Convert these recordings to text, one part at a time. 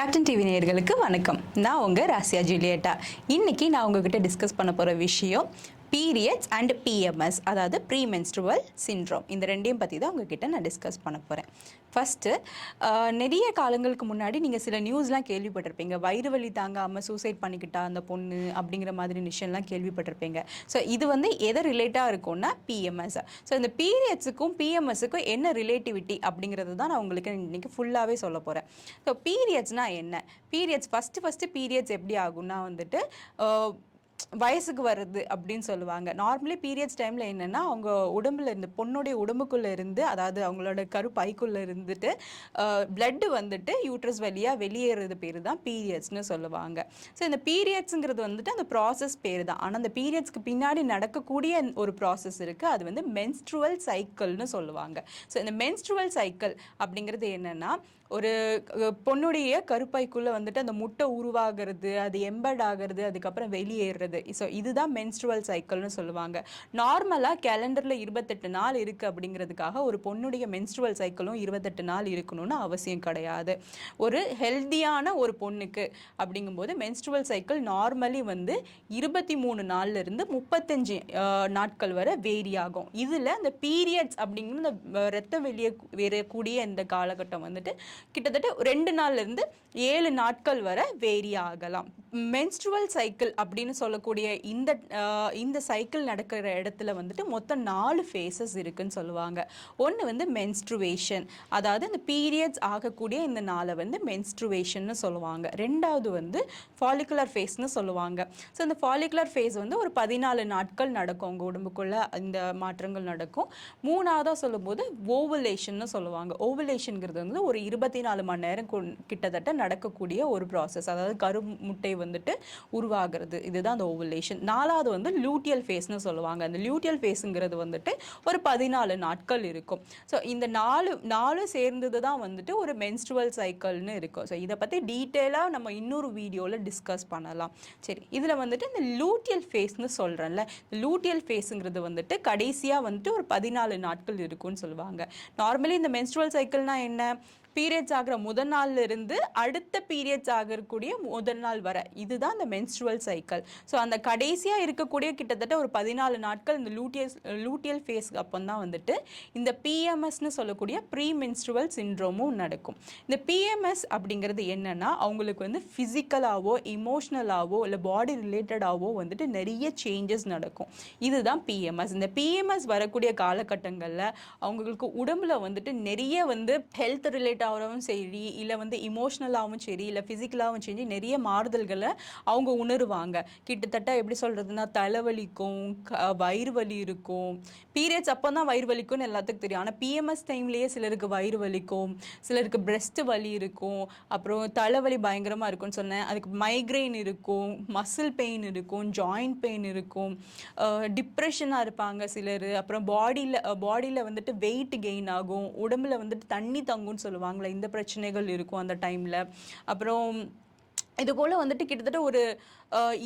Captain TV நேயர்களுக்கு வணக்கம். நான் உங்கள் ராசியா ஜூலியட்டா. இன்னைக்கு நான் உங்ககிட்ட டிஸ்கஸ் பண்ண போகிற விஷயம் பீரியட்ஸ் அண்ட் பிஎம்எஸ் அதாவது ப்ரீ மென்ஸ்ட்ருவல் சின்ட்ரோம் இந்த ரெண்டையும் பற்றி தான் உங்ககிட்ட நான் டிஸ்கஸ் பண்ண போகிறேன் ஃபஸ்ட்டு uh, நிறைய காலங்களுக்கு முன்னாடி நீங்கள் சில நியூஸ்லாம் கேள்விப்பட்டிருப்பீங்க. வயிறு வலி தாங்காமல் சூசைட் பண்ணிக்கிட்டா அந்த பொண்ணு அப்படிங்கிற மாதிரி விஷயம்லாம் கேள்விப்பட்டிருப்பீங்க. ஸோ இது வந்து எதை ரிலேட்டாக இருக்கும்னா பிஎம்எஸ் ஸோ இந்த பீரியட்ஸுக்கும் பிஎம்எஸ்ஸுக்கும் என்ன ரிலேட்டிவிட்டி அப்படிங்கிறது தான் நான் உங்களுக்கு இன்னைக்கு ஃபுல்லாகவே சொல்ல போகிறேன் ஸோ பீரியட்ஸ்னால் என்ன? பீரியட்ஸ் ஃபஸ்ட்டு ஃபஸ்ட்டு பீரியட்ஸ் எப்படி ஆகும்னா வந்துட்டு uh, வயசுக்கு வருது அப்படின்னு சொல்லுவாங்க. நார்மலி பீரியட்ஸ் டைமில் என்னென்னா அவங்க உடம்புல இருந்து பொண்ணுடைய உடம்புக்குள்ளே இருந்து அதாவது அவங்களோட கருப்பைக்குள்ளே இருந்துட்டு பிளட்டு வந்துட்டு யூட்ரஸ் வழியாக வெளியேறது பேர் தான் பீரியட்ஸ்னு சொல்லுவாங்க. ஸோ இந்த பீரியட்ஸுங்கிறது வந்துட்டு அந்த ப்ராசஸ் பேர் தான் ஆனால் அந்த பீரியட்ஸ்க்கு பின்னாடி நடக்கக்கூடிய ஒரு ப்ராசஸ் இருக்குது அது வந்து மென்ஸ்ட்ருவல் சைக்கிள்னு சொல்லுவாங்க. ஸோ இந்த மென்ஸ்ட்ருவல் சைக்கிள் அப்படிங்கிறது என்னென்னா ஒரு பொண்ணுடைய கருப்பைக்குள்ளே வந்துட்டு அந்த முட்டை உருவாகிறது அது எம்பட் ஆகிறது அதுக்கப்புறம் வருது. ஸோ இதுதான் மென்ஸ்ட்ருவல் சைக்கிள்னு சொல்லுவாங்க. நார்மலாக கேலண்டரில் இருபத்தெட்டு நாள் இருக்குது அப்படிங்கிறதுக்காக ஒரு பொண்ணுடைய மென்ஸ்ட்ருவல் சைக்கிளும் இருபத்தெட்டு நாள் இருக்கணும்னு அவசியம் கிடையாது. ஒரு ஹெல்த்தியான ஒரு பொண்ணுக்கு அப்படிங்கும்போது மென்ஸ்ட்ருவல் சைக்கிள் நார்மலி வந்து இருபத்தி மூணு நாள்ல இருந்து முப்பத்தஞ்சு நாட்கள் வரை வேரி ஆகும். இதில் அந்த பீரியட்ஸ் அப்படிங்கிற இந்த ரத்தம் வெளியே வரக்கூடிய இந்த காலகட்டம் வந்துட்டு கிட்டத்தட்ட ரெண்டு நாள்ல இருந்து ஏழு நாட்கள் வரை வேரி ஆகலாம். மென்ஸ்ட்ருவல் சைக்கிள் அப்படின்னு சொல்ல சொல்லக்கூடிய இந்த இந்த சைக்கிள் நடக்கிற இடத்துல வந்துட்டு மொத்தம் நாலு ஃபேஸஸ் இருக்குன்னு சொல்லுவாங்க. ஒன்று வந்து மென்ஸ்ட்ருவேஷன் அதாவது இந்த பீரியட்ஸ் ஆகக்கூடிய இந்த நாளை வந்து மென்ஸ்ட்ருவேஷன்னு சொல்லுவாங்க. ரெண்டாவது வந்து ஃபாலிகுலர் ஃபேஸ்னு சொல்லுவாங்க. ஸோ இந்த ஃபாலிகுலர் ஃபேஸ் வந்து ஒரு பதினாலு நாட்கள் நடக்கும். உங்கள் உடம்புக்குள்ளே இந்த மாற்றங்கள் நடக்கும். மூணாவதாக சொல்லும்போது ஓவலேஷன்னு சொல்லுவாங்க. ஓவலேஷனுங்கிறது வந்து ஒரு இருபத்தி நாலு மணி நேரம் கொண்- கிட்டத்தட்ட நடக்கக்கூடிய ஒரு ப்ராசஸ் அதாவது கரு முட்டை வந்துட்டு உருவாகிறது. இதுதான் அந்த ஓவலேஷன் நாலாவது வந்து லூட்டியல் ஃபேஸ்னு சொல்லுவாங்க. அந்த லூட்டியல் ஃபேஸுங்கிறது வந்துட்டு ஒரு பதினாலு நாட்கள் இருக்கும். ஸோ இந்த நாலு நாலு சேர்ந்தது தான் வந்துட்டு ஒரு மென்ஸ்ட்ருவல் சைக்கிள்னு இருக்கும். ஸோ இதை பற்றி டீட்டெயிலாக நம்ம இன்னொரு வீடியோவில் டிஸ்கஸ் பண்ணலாம். சரி இதில் வந்துட்டு இந்த லூட்டியல் ஃபேஸ்னு சொல்கிறேன்ல லூட்டியல் ஃபேஸுங்கிறது வந்துட்டு கடைசியாக வந்துட்டு ஒரு பதினாலு நாட்கள் இருக்கும்னு சொல்லுவாங்க. நார்மலி இந்த மென்ஸ்ட்ருவல் சைக்கிள்னால் என்ன? பீரியட்ஸ் ஆகிற முதல் நாள்ல இருந்து அடுத்த பீரியட்ஸ் ஆகக்கூடிய முதல் நாள் வரை. இதுதான் இந்த மென்ஸ்ட்ருவல் சைக்கிள் ஸோ அந்த கடைசியாக இருக்கக்கூடிய கிட்டத்தட்ட ஒரு பதினாலு நாட்கள் இந்த லூட்டியல் லூட்டியல் ஃபேஸ்க்கு அப்போ தான் வந்துட்டு இந்த பிஎம்எஸ்னு சொல்லக்கூடிய ப்ரீ மென்ஸ்ட்ருவல் சின்ட்ரோமும் நடக்கும். இந்த பிஎம்எஸ் அப்படிங்கிறது என்னன்னா அவங்களுக்கு வந்து ஃபிசிக்கலாகவோ இமோஷ்னலாகவோ இல்லை பாடி ரிலேட்டடாகவோ வந்துட்டு நிறைய சேஞ்சஸ் நடக்கும். இதுதான் பிஎம்எஸ் இந்த பிஎம்எஸ் வரக்கூடிய காலகட்டங்களில் அவங்களுக்கு உடம்புல வந்துட்டு நிறைய வந்து ஹெல்த் ஆகிறவும் சரி இல்லை வந்து இமோஷ்னலாகவும் சரி இல்லை ஃபிசிக்கலாகவும் சரி நிறைய மாறுதல்களை அவங்க உணருவாங்க. கிட்டத்தட்ட எப்படி சொல்கிறதுனா தலைவலிக்கும் க- வயிறு வலி இருக்கும். பீரியட்ஸ் அப்போ தான் வயிறு வலிக்கும்னு எல்லாத்துக்கும் தெரியும். ஆனால் பிஎம்எஸ் டைம்லேயே சிலருக்கு வயிறு வலிக்கும் சிலருக்கு breast வலி இருக்கும் அப்புறம் தலைவலி பயங்கரமாக இருக்கும்னு சொன்னேன். அதுக்கு மைக்ரெயின் இருக்கும் மசில் பெயின் இருக்கும் ஜாயிண்ட் பெயின் இருக்கும். டிப்ரெஷனாக இருப்பாங்க சிலர். அப்புறம் பாடியில் பாடியில் வந்துட்டு வெயிட் கெயின் ஆகும். உடம்புல வந்துட்டு தண்ணி தங்கும்னு சொல்லுவாங்க. பண்ணுவாங்களே இந்த பிரச்சனைகள் இருக்கும் அந்த டைமில் அப்புறம் இது போல் வந்துட்டு கிட்டத்தட்ட ஒரு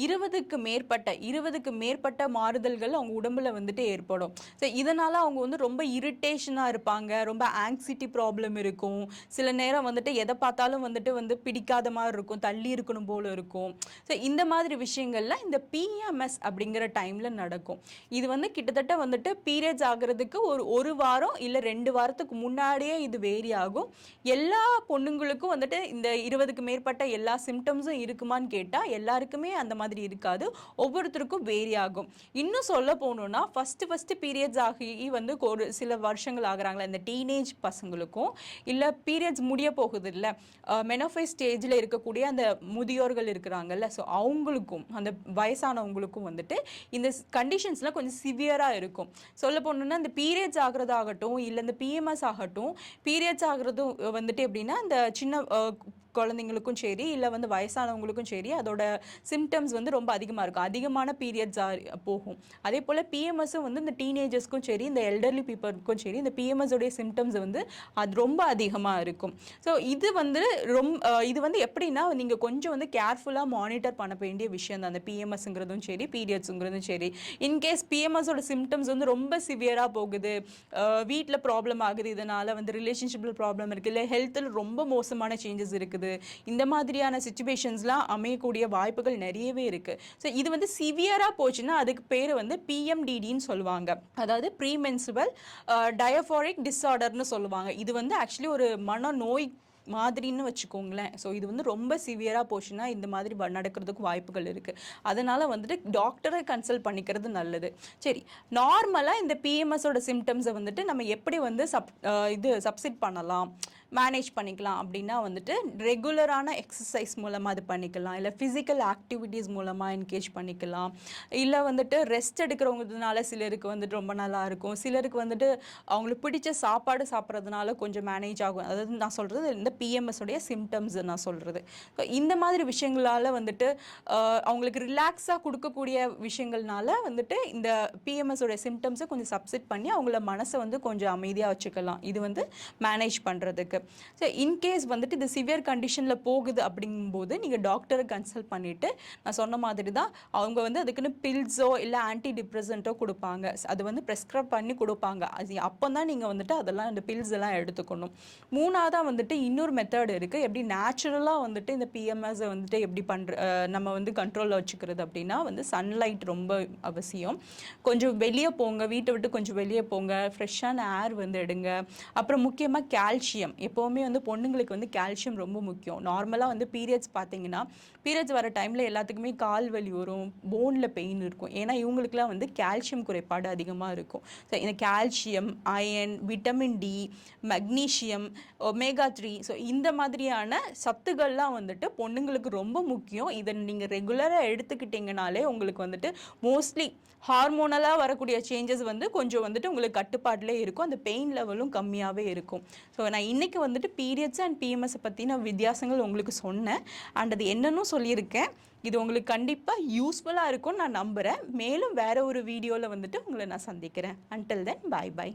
இருபதுக்கு மேற்பட்ட இருபதுக்கு மேற்பட்ட மாறுதல்கள் அவங்க உடம்புல வந்துட்டு ஏற்படும். ஸோ இதனால் அவங்க வந்து ரொம்ப இரிட்டேஷனாக இருப்பாங்க ரொம்ப ஆங்ஸிட்டி ப்ராப்ளம் இருக்கும். சில நேரம் வந்துட்டு எதை பார்த்தாலும் வந்துட்டு வந்து பிடிக்காத மாதிரி இருக்கும் தள்ளி இருக்கணும் போல இருக்கும். ஸோ இந்த மாதிரி விஷயங்கள்லாம் இந்த பிஎம்எஸ் அப்படிங்கிற டைமில் நடக்கும். இது வந்து கிட்டத்தட்ட வந்துட்டு பீரியட்ஸ் ஆகிறதுக்கு ஒரு ஒரு வாரம் இல்லை ரெண்டு வாரத்துக்கு முன்னாடியே இது வேரி ஆகும். எல்லா பொண்ணுங்களுக்கும் வந்துட்டு இந்த இருபதுக்கு மேற்பட்ட எல்லா சிம்டம்ஸும் இருக்குமான்னு கேட்டால் எல்லாருக்குமே அந்த மாதிரி இருக்காது. ஒவ்வொருத்தருக்கும் வேரி ஆகும். இன்னும் சொல்ல போகணுன்னா ஃபஸ்ட்டு ஃபஸ்ட்டு பீரியட்ஸ் ஆகி வந்து ஒரு சில வருஷங்கள் ஆகுறாங்களா இந்த டீனேஜ் பசங்களுக்கும். இல்லை பீரியட்ஸ் முடிய போகுது இல்லை மெனோஃபை ஸ்டேஜில் இருக்கக்கூடிய அந்த முதியோர்கள் இருக்கிறாங்கல்ல ஸோ அவங்களுக்கும் அந்த வயசானவங்களுக்கும் வந்துட்டு இந்த கண்டிஷன்ஸ்லாம் கொஞ்சம் சிவியராக இருக்கும். சொல்ல போகணுன்னா இந்த பீரியட்ஸ் ஆகிறதாகட்டும் இல்லை இந்த பிஎம்எஸ் ஆகட்டும் பீரியட்ஸ் ஆகிறதும் வந்துட்டு எப்படின்னா இந்த சின்ன குழந்தைங்களுக்கும் சரி இல்லை வந்து வயசானவங்களுக்கும் சரி அதோட சிம்டம்ஸ் வந்து ரொம்ப அதிகமாக இருக்கும். அதிகமான பீரியட்ஸ் போகும். அதே போல் பிஎம்எஸும் வந்து இந்த டீனேஜர்ஸ்க்கும் சரி இந்த எல்டர்லி பீப்புளுக்கும் சரி இந்த PMS சிம்டம்ஸ் வந்து அது ரொம்ப அதிகமாக இருக்கும். ஸோ இது வந்து ரொம்ப இது வந்து எப்படின்னா நீங்கள் கொஞ்சம் வந்து கேர்ஃபுல்லாக மானிட்டர் பண்ண வேண்டிய விஷயம் தான். அந்த பிஎம்எஸ்ங்கிறதும் சரி பீரியட்ஸுங்கிறதும் சரி. இன்கேஸ் பிஎம்எஸோட சிம்டம்ஸ் வந்து ரொம்ப சிவியராக போகுது வீட்டில் ப்ராப்ளம் ஆகுது இதனால் வந்து ரிலேஷன்ஷிப்பில் ப்ராப்ளம் இருக்குது இல்லை ஹெல்த்தில் ரொம்ப மோசமான சேஞ்சஸ் இருக்குது போகுது இந்த மாதிரியான சுச்சுவேஷன்ஸ்லாம் அமையக்கூடிய வாய்ப்புகள் நிறையவே இருக்குது ஸோ இது வந்து சிவியராக போச்சுன்னா அதுக்கு பேர் வந்து பிஎம்டிடின்னு சொல்லுவாங்க. அதாவது ப்ரீமென்சுவல் டயஃபாரிக் டிஸார்டர்னு சொல்லுவாங்க. இது வந்து ஆக்சுவலி ஒரு மனநோய் மாதிரின்னு வச்சுக்கோங்களேன். ஸோ இது வந்து ரொம்ப சிவியராக போச்சுன்னா இந்த மாதிரி நடக்கிறதுக்கு வாய்ப்புகள் இருக்குது அதனால் வந்துட்டு டாக்டரை கன்சல்ட் பண்ணிக்கிறது நல்லது. சரி நார்மலாக இந்த பிஎம்எஸோட சிம்டம்ஸை வந்துட்டு நம்ம எப்படி வந்து சப் இது சப்சிட் பண்ணலாம்? மேனேஜ் பண்ணிக்கலாம் அப்படின்னா வந்துட்டு ரெகுலரான எக்ஸசைஸ் மூலமாக அது பண்ணிக்கலாம். இல்லை ஃபிசிக்கல் ஆக்டிவிட்டீஸ் மூலமாக என்கேஜ் பண்ணிக்கலாம். இல்லை வந்துட்டு ரெஸ்ட் எடுக்கிறவங்கிறதுனால சிலருக்கு வந்துட்டு ரொம்ப நல்லா இருக்கும். சிலருக்கு வந்துட்டு அவங்களுக்கு பிடிச்ச சாப்பாடு சாப்பிட்றதுனால கொஞ்சம் மேனேஜ் ஆகும். அதாவது நான் சொல்கிறது இந்த பிஎம்எஸ் உடைய சிம்டம்ஸ் நான் சொல்கிறது இந்த மாதிரி விஷயங்களால் வந்துட்டு அவங்களுக்கு ரிலாக்ஸாக கொடுக்கக்கூடிய விஷயங்கள்னால வந்துட்டு இந்த PMS உடைய சிம்டம்ஸை கொஞ்சம் சப்சிட் பண்ணி அவங்கள மனசை வந்து கொஞ்சம் அமைதியாக வச்சுக்கலாம். இது வந்து மேனேஜ் பண்ணுறதுக்கு ஸோ இன்கேஸ் வந்துட்டு இது சிவியர் கண்டிஷனில் போகுது அப்படிங்கும்போது நீங்கள் டாக்டரை கன்சல்ட் பண்ணிவிட்டு நான் சொன்ன மாதிரி தான் அவங்க வந்து அதுக்குன்னு பில்ஸோ இல்லை ஆன்டி டிப்ரெசண்ட்டோ கொடுப்பாங்க. அது வந்து ப்ரெஸ்கிரைப் பண்ணி கொடுப்பாங்க. அது அப்போ தான் நீங்கள் வந்துட்டு அதெல்லாம் இந்த பில்ஸ் எல்லாம் எடுத்துக்கணும். மூணாவதாக வந்துட்டு இன்னொரு மெத்தட் இருக்குது எப்படி நேச்சுரலாக வந்துட்டு இந்த பிஎம்எஸை வந்துட்டு எப்படி பண்ணுற நம்ம வந்து கண்ட்ரோலில் வச்சுக்கிறது அப்படின்னா வந்து சன்லைட் ரொம்ப அவசியம். கொஞ்சம் வெளியே போங்க வீட்டை விட்டு கொஞ்சம் வெளியே போங்க. ஃப்ரெஷ்ஷான ஏர் வந்து எடுங்க. அப்புறம் முக்கியமாக கால்சியம் எப்போவுமே வந்து பொண்ணுங்களுக்கு வந்து கால்சியம் ரொம்ப முக்கியம். நார்மலாக வந்து பீரியட்ஸ் பார்த்தீங்கன்னா பீரியட்ஸ் வர டைமில் எல்லாத்துக்குமே கால் வலி வரும் போனில் பெயின் இருக்கும். ஏன்னா இவங்களுக்குலாம் வந்து கால்சியம் குறைபாடு அதிகமாக இருக்கும். ஸோ இந்த calcium iron vitamin D magnesium omega three so இந்த மாதிரியான சத்துக்கள்லாம் வந்துட்டு பொண்ணுங்களுக்கு ரொம்ப முக்கியம். இதை நீங்கள் ரெகுலராக எடுத்துக்கிட்டிங்கனாலே உங்களுக்கு வந்துட்டு மோஸ்ட்லி ஹார்மோனலாக வரக்கூடிய சேஞ்சஸ் வந்து கொஞ்சம் வந்துட்டு உங்களுக்கு கட்டுப்பாட்டிலே இருக்கும். அந்த பெயின் லெவலும் கம்மியாகவே இருக்கும். ஸோ நான் இன்றைக்கி வந்துட்டு பீரியட்ஸ் அண்ட் பிஎம்எஸை பற்றின வித்தியாசங்கள் உங்களுக்கு சொன்னேன். அண்ட் அது என்னன்னு சொல்லியிருக்கேன். இது உங்களுக்கு கண்டிப்பாக யூஸ்ஃபுல்லாக இருக்கும்னு நான் நம்புகிறேன் மேலும் வேறு ஒரு வீடியோவில் வந்துட்டு உங்களை நான் சந்திக்கிறேன். அன்டில் தென் பாய் பாய்